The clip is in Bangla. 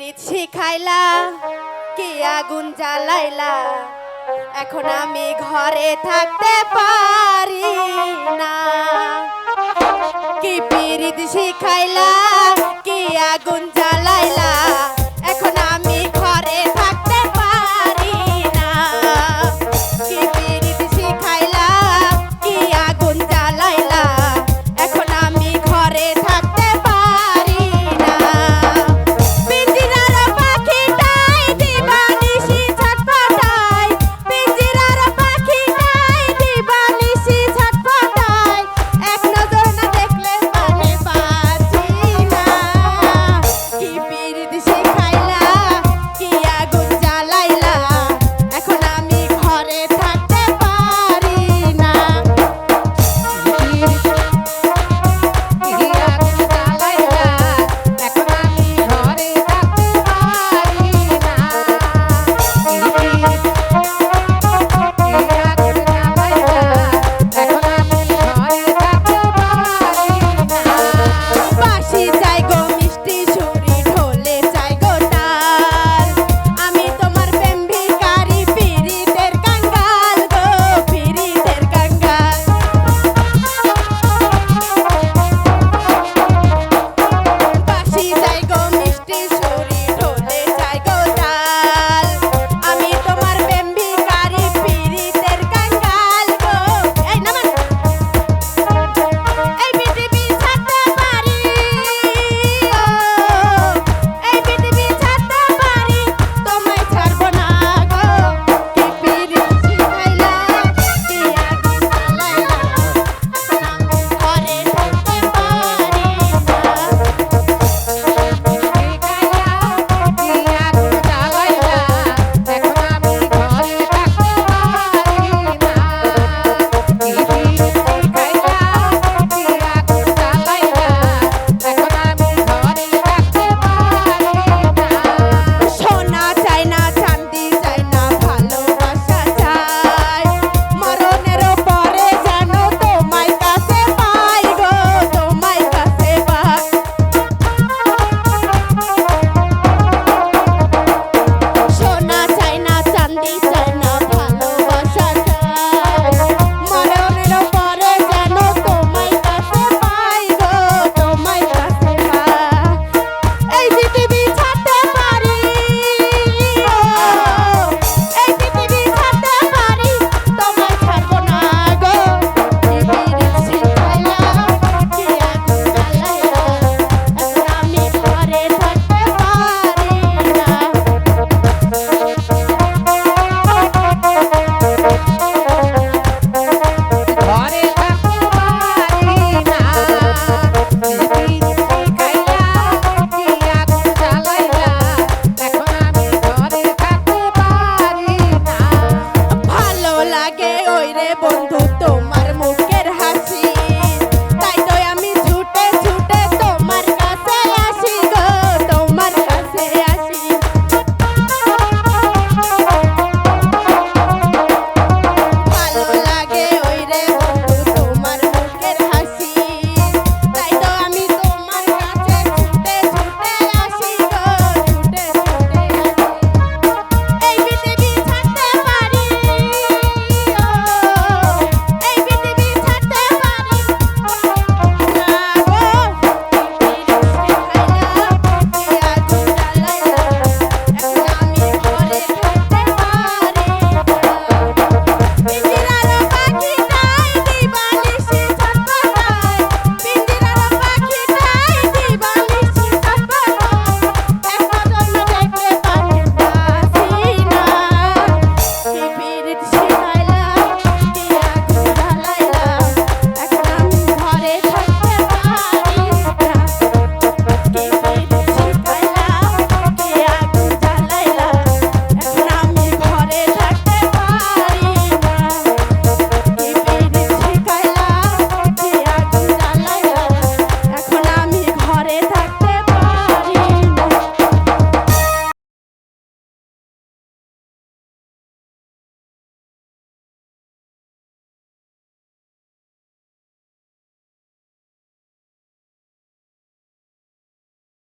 শিখাইলা, কি আগুন জ্বালাইলা? এখন আমি ঘরে থাকতে পারি না। কি পিরিত শিখাইলা, কি আগুন বন্ধ